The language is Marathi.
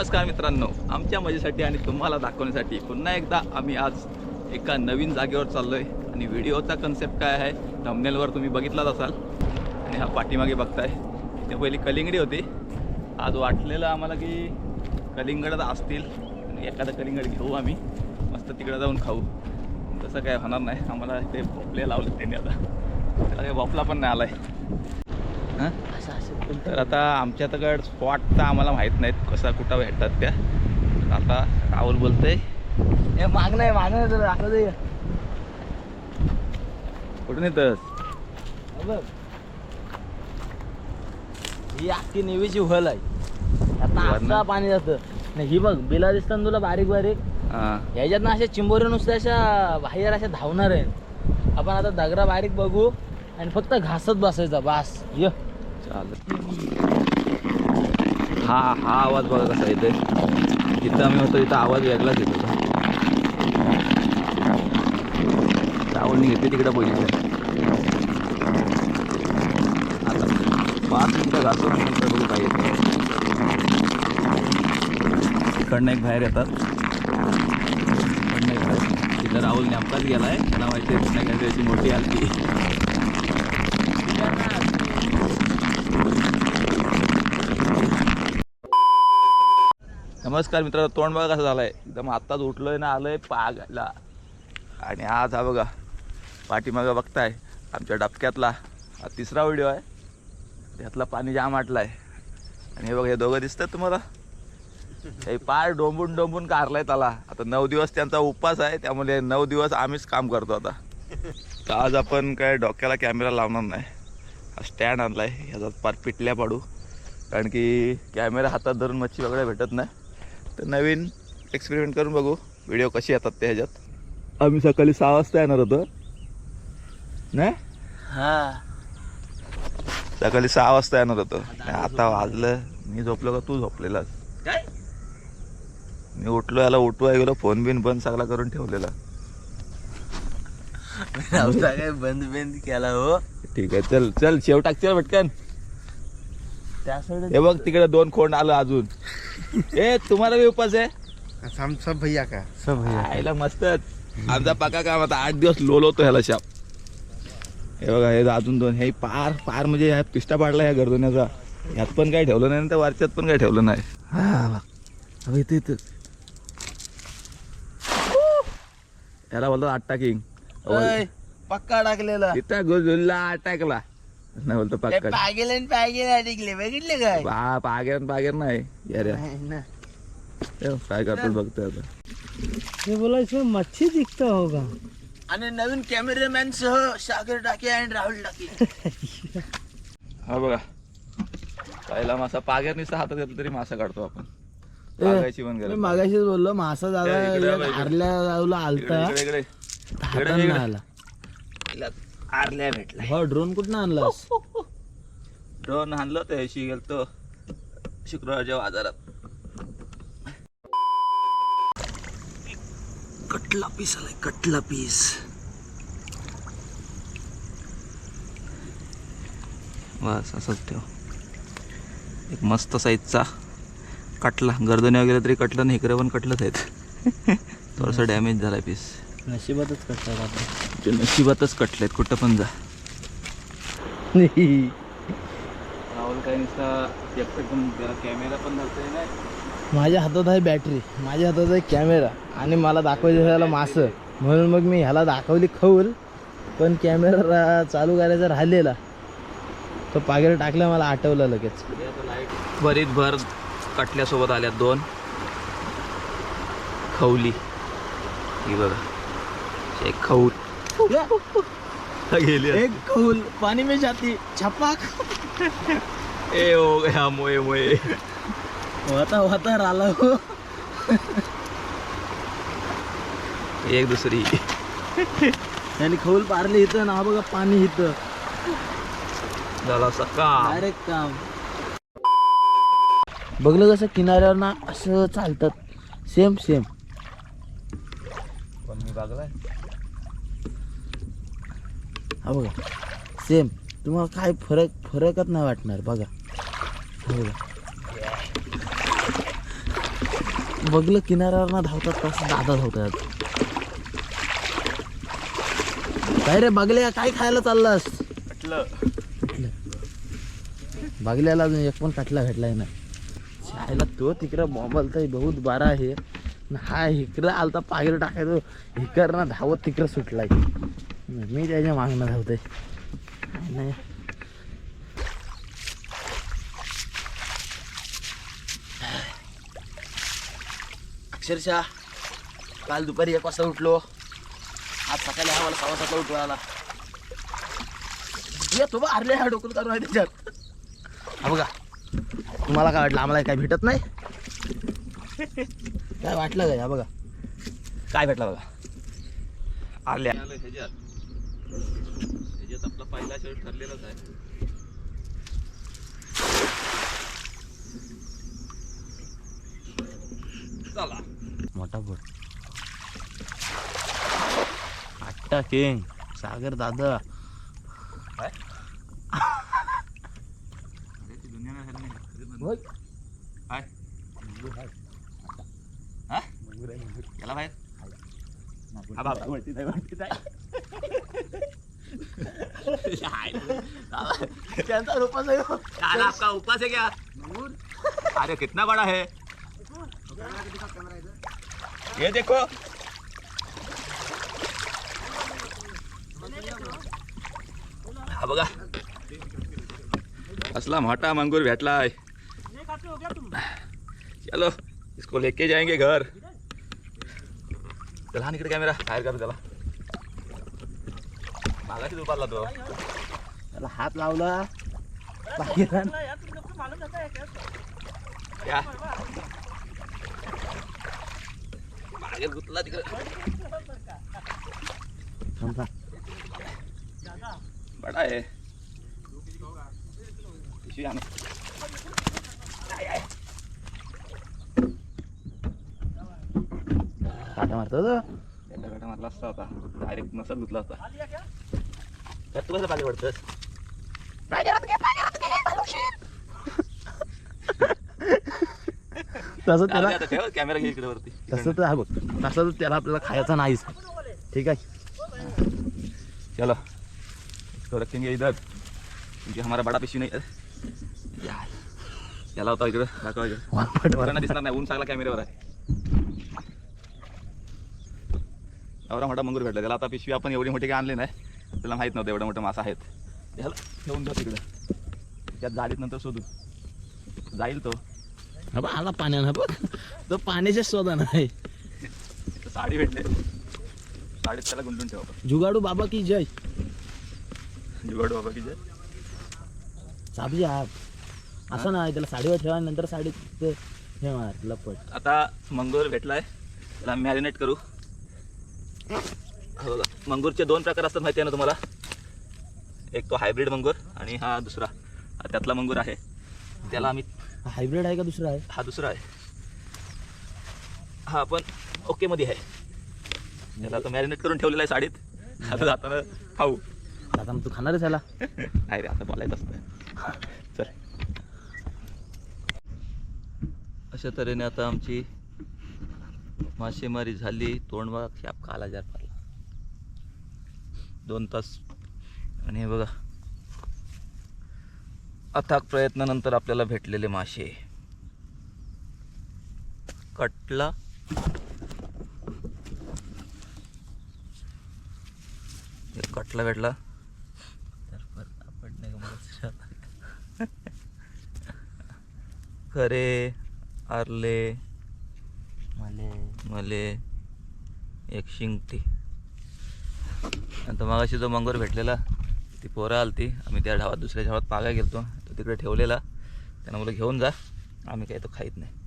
नमस्कार मित्रांनो. आमच्या मजेसाठी आणि तुम्हाला दाखवण्यासाठी पुन्हा एकदा आम्ही आज एका नवीन जागेवर चाललो आहे आणि व्हिडिओचा कन्सेप्ट काय आहे थंबनेलवर तुम्ही बघितलाच असाल. आणि हा पाठीमागे बघताय. ते पहिली कलिंगडी होती. आज वाटलेलं आम्हाला की कलिंगड असतील. आणि एखादं कलिंगड घेऊ आम्ही. मस्त तिकडे जाऊन खाऊ. तसं काय होणार नाही. आम्हाला ते भोपले लावले त्यांनी आता. त्याला काही भोपला पण नाही आला आहे हां? तर आता आमच्याकडे स्पॉट तर आम्हाला माहीत नाहीत कसा कुठं भेटतात त्या. आता राहुल बोलतोय. हे माग नाही माग नाही कुठून येतस? बघ. ही अख्खी नेवीची हल आहे. आता? असा पाणी जातं. नाही ही बघ बिला दिसतात ना तुला बारीक बारीक. हां. ह्याच्यात ना अशा चिंबोऱ्या नुसत्या अशा बाहेर अशा धावणार आहेत. आपण आता दगरा बारीक बघू आणि फक्त घासत बसायचा बास. य. चालेल हा हा आवाज बघा कसा येते जिथं आम्ही होतो तिथं आवाज वेगळाच येत होता. राहुलने घेतली तिकडं पहिली आता पाच मिनटं जातो नंतर बघू काय येतं तिकडनं एक बाहेर येतात. तिकडनं एक बाहेर. तिथं राहुल नेमकाच आहे त्याला माहिती आहे पुन्हा काहीतरी मोठी आली नमस्कार मित्रांनो तोंड बघा कसं झालं आहे एकदम आत्ताच उठलोय ना आलोय पागायला आणि आज हा बघा पाठीमागं बघताय आमच्या डबक्यातला हा तिसरा व्हिडिओ आहे. त्यातला पाणी जाम आटला आहे आणि हे बघा हे दोघं दिसतात तुम्हाला? हे पार डोंबून डोंबून कारलाय त्याला. आता नऊ दिवस त्यांचा उपवास आहे त्यामुळे नऊ दिवस आम्हीच काम करतो आता. तर आज आपण काय डोक्याला कॅमेरा लावणार नाही. हा स्टँड आहे ह्याचा पार पिटल्या पाडू. कारण की कॅमेरा हातात धरून मच्छी वगैरे भेटत नाही. तर नवीन एक्सपेरिमेंट करून बघू. व्हिडिओ कसे येतात ते ह्याच्यात. आम्ही सकाळी सहा वाजता येणार होतो. नाही हा. सकाळी सहा वाजता येणार होतो. आता वाजलं. मी झोपलो का तू झोपलेलास? काय? मी उठलो याला उठवाय गेलो. फोन बिन बंद सगळा करून ठेवलेला. काय बंद बंद केला हो? ठीक आहे चल चल शेव टाक चल पटकन. त्या साईड हे बघ तिकडे दोन खोंड आलं अजून. ए तुम्हाला बी उपास आहे? हम सब भैया का? सब आईला मस्तच आमचा पाका काम आता आठ दिवस लोलवतो ह्याला शाप. हे बघा हे अजून दोन. हे पार पार म्हणजे ह्या पिष्टा पाडला ह्या गर्दोण्याचा ह्यात पण काही ठेवलं नाही आणि त्या वरच्यात पण काही ठेवलं नाही. हा बघ. अबे इथं इथं. याला बोलतो आट्टा किंग. पक्का टाकलेला इथं गुजुल्ला अटॅकला. नाही बोलतो पक्का पागेले पागेले अडकले बघितले काय? पा पागेर पागेर नाही यार काय करतो बघतोय आता. ये बोला इसमें मच्छी दिखता होगा. आणि नवीन कॅमेरामॅन सह सागर टाके आणि राहुल टाके. हा बघा. पहिला मासा पागेर नुसता हातात घेतला तरी मासा काढतो आपण. पागायची पण मागाशीच बोललो मासा दादा. हारल्या जाऊला आलता. आला. आरल्या भेटला हो ड्रोन कुठं आणलास? ड्रोन आणलं तर ह्याशी गेलतो शुक्रवारच्या बाजारात. कटला पीस आलाय कटला पीस बस असंच ठेव. एक मस्त साईजचा कटला. गर्दने वगैरे तरी कटलं नाही इकडे पण कटलंच आहेत. थोडंसं डॅमेज झालाय पीस नशिबातच कटला आपण तुमच्या नशिबातच कटलेत कुठं पण जा. राहुल काय नुसता कॅमेरा पण धरतोय नाही माझ्या हातात आहे बॅटरी माझ्या हातात आहे कॅमेरा आणि मला दाखवायचं ह्याला मासं. म्हणून मग मी ह्याला दाखवली खौल. पण कॅमेरा चालू करायचा राहिलेला. तो पागेर टाकला मला आठवलं लगेच. बरीच भर कटल्यासोबत आल्यात दोन. खवली ही बघा. एक गेली एक खौल पाणी में जाती. छपाक ए हो गया मोये मोये. होता होता राहिला हो. एक दुसरी. त्यांनी खौल पारली इथं ना हा बघा पाणी इथं. झाला सका डायरेक्ट काम. बघलं कसं किनाऱ्यावर ना असं चालतात. सेम सेम पण मी बघलाय. हा बघा. सेम तुम्हाला काय फरक फरकच नाही वाटणार बघा. हा बघा. बघलं किनाऱ्यावर ना धावतात कसं दादा धावतात. काय रे बघल्या काय खायला चाललास? बघल्याला अजून एक पण काटला भेटलाय ना शाळेला तो तिकडं बोंबलताय बहुत बारा आहे. न हा इकडं आलता पागीर टाकायचो ना धावत तिकडं सुटलाय. मी त्याच्या मागणं धावतोय. काय नाही. अक्षरशः काल दुपारी एक वाजता उठलो. आज सकाळी आम्हाला सव्वा सातला उठवा आला. येतो बा हरले हा डोकं करून आहे त्याच्यात. हा बघा तुम्हाला काय वाटलं आम्हाला काय भेटत नाही? काय वाटलं काय हा बघा? काय भेटला बघा? आल्या पहिला शर्ट ठरलेलाच आहे. चला. मोठा बोट. आट्टा किंग. सागर दादा. काय? अरे ती दुनिया है नहीं. होय. काय हा? याला बाहेर? हा बाबा. वरती जाय, वरती जाय. रूपाच आहे हो. यार आपका उपास है क्या? अरे कितना बड़ा है? ये देखो। हा बघा। असला मोठा मंगूर भेटलाय चलो इसको लेके जाएँगे घर। चला हा इकडे कॅमेरा बाहेर कर त्याला मागाशी दुपारला तो त्याला हात लावला. बाहेर या. मागे गुतला तिकडे. थांबा. बडा आहे. पिशवी आणा. काटा मारतो तो. मारला असता होता डायरेक्ट नसत गुतला होता. त्यात तू कसं पाणी पडतंस तसं त्याला कॅमेरा घे इकडे वरती. तसं तर हा बघ तसं तर त्याला आपल्याला खायचा नाहीच. ठीक आहे? चलो. इसको रखेंगे इधर क्योंकि हमारा बड़ा पिशवी नहीं है यार याला होता इकडे दाखवा इकडे. दिसणार नाही ऊन चांगला कॅमेऱ्यावर आहे. एवढा मोठा मंगूर भेटला त्याला आता पिशवी आपण एवढी मोठी काय आणली नाही. त्याला माहीत नव्हतं एवढा मोठा मासा आहेत. त्याला ठेवून जा तिकडे. त्यात गाडीत नंतर शोधू. जाईल तो. हा बघ, आला पाण्यानं बघ. तो पाण्याच्या शोधा नाही तर साडी भेटले. साडीत त्याला गुंतून ठेवा आपण जुगाडू बाबा की जय. जुगाडू बाबा की जय. साबजी आप असं नाही त्याला साडीवर ठेवा आणि नंतर साडीत ते हे मार लपट आता मंगूर भेटलाय. त्याला मॅरिनेट करू. हा बघा. मंगूरचे दोन प्रकार असतात माहिती आहे ना तुम्हाला? एक तो हायब्रिड मंगूर आणि हा दुसरा. हा त्यातला मंगूर आहे. त्याला आम्ही हायब्रिड आहे का दुसरा आहे? हा दुसरा आहे. हा पण ओके मध्ये आहे. त्याला आता मॅरिनेट करून ठेवलेला आहे साडीत. आता जाताना खाऊ. आता मग तू खाणारच ह्याला? नाही रे आता बोलायचं असतं. चल. अशा तऱ्हेने आता आमची मासेमारी झाली. तोंडवा शाप काला जार पडला दोन तास. आणि हे बघा. अथाक प्रयत्नानंतर आपल्याला भेटलेले मासे. कटला. कटला भेटला. खरे आरले मले. मले एक शिंगटी नंतर मगाशी जो मंगोर भेटलेला ती पोरं आलती. आम्ही त्या ढावात दुसऱ्या ढावात पागाय गेलतो. तो तिकडे ठेवलेला. त्यानं मला घेऊन जा. आम्ही काही तो खाईत नाही.